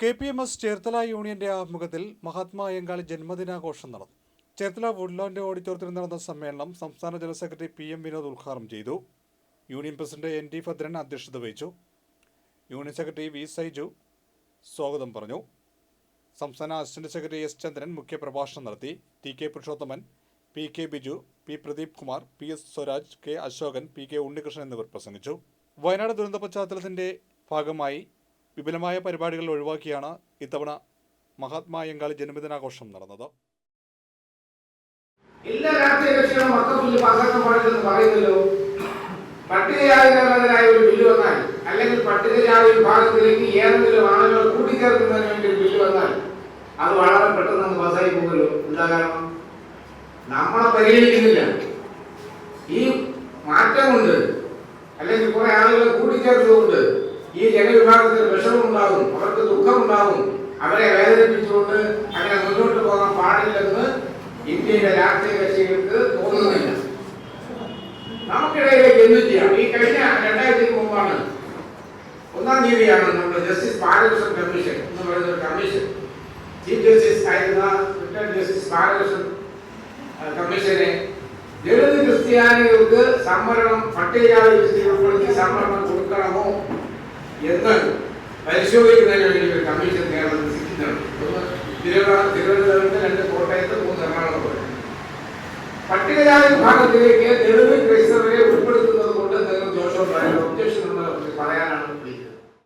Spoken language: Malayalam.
K P M S Cherthala യൂണിയന്റെ ആഭിമുഖ്യത്തിൽ മഹാത്മാ അയ്യങ്കാളി ജന്മദിനാഘോഷം നടന്നു. ചേർത്തല വുഡ്ലാൻഡ് ഓഡിറ്റോറിയത്തിൽ നടന്ന സമ്മേളനം സംസ്ഥാന general secretary P M Vinod ഉദ്ഘാടനം ചെയ്തു. Union president N T Bhadran അധ്യക്ഷത വഹിച്ചു. യൂണിയൻ സെക്രട്ടറി വി സൈജു സ്വാഗതം പറഞ്ഞു. സംസ്ഥാന അസിസ്റ്റന്റ് സെക്രട്ടറി എസ് ചന്ദ്രൻ മുഖ്യപ്രഭാഷണം നടത്തി. T K Purushothaman P K Biju P Pradeep Kumar P S Swaraj K Ashokan P K Unnikrishnan എന്നിവർ പ്രസംഗിച്ചു. വയനാട് ദുരന്ത പശ്ചാത്തലത്തിന്റെ ഭാഗമായി വിപുലമായ പരിപാടികൾ ഒഴിവാക്കിയാണ് ഇത്തവണ മഹാത്മാ അയ്യങ്കാളി ജന്മദിനാഘോഷം നടന്നത്. എല്ലാ ഒരു വന്നാൽ അല്ലെങ്കിൽ പട്ടികജാതി വിഭാഗത്തിലേക്ക് ആളുകൾ വേണ്ടി ഒരു വന്നാൽ അത് വളരെ പെട്ടെന്ന് പാസ്സായി പോകുമല്ലോ. എന്താ കാരണം? നമ്മളെ പരിഗണിക്കുന്നില്ല. ഈ മാറ്റം കൊണ്ട് അല്ലെങ്കിൽ കുറെ ആളുകളെ കൂട്ടിച്ചേർത്തുകൊണ്ട് ഈ ജനവിഭാഗത്തിന് വിഷമമുണ്ടാകും അവർക്ക് ദുഃഖമുണ്ടാകും. അവരെ വേദനിപ്പിച്ചുകൊണ്ട് അങ്ങനെ മുന്നോട്ട് പോകാൻ പാടില്ലെന്ന് ഇന്ത്യയുടെ രാഷ്ട്രീയ കക്ഷികൾക്ക് തോന്നുന്നില്ല. നമുക്കിടയിലേക്ക് എന്തു ചെയ്യാം. ഈ കഴിഞ്ഞ രണ്ടായിരത്തിന് മുമ്പാണ് ഒന്നാം തീയതിയാണ് നമ്മുടെ ജസ്റ്റിസ് ബാലകൃഷ്ണൻ കമ്മീഷൻ എന്ന് പറയുന്ന ഒരു കമ്മീഷൻ. ചീഫ് ജസ്റ്റിസ് ആയിരുന്ന റിട്ടയർഡ് ജസ്റ്റിസ് ബാലകൃഷ്ണൻ കമ്മീഷനെ ദളിത് ക്രിസ്ത്യാനികൾക്ക് സംവരണം പട്ടികജാതി ക്രിസ്ത്യാനികൾക്ക് സംവരണം കൊടുക്കണമോ? എന്ന് പരിശോധിക്കുന്നതിന് വേണ്ടി ഒരു കമ്മീഷൻ കേരളത്തിൽ തിരുവനന്തപുരം തിരുവനന്തപുരത്ത് രണ്ട് കോട്ടയത്ത് മൂന്ന് എറണാകുളം പട്ടികജാതി വിഭാഗത്തിലേക്ക് തെളിവ് ക്രൈസ്തവരെ ഉൾപ്പെടുത്തുന്നത്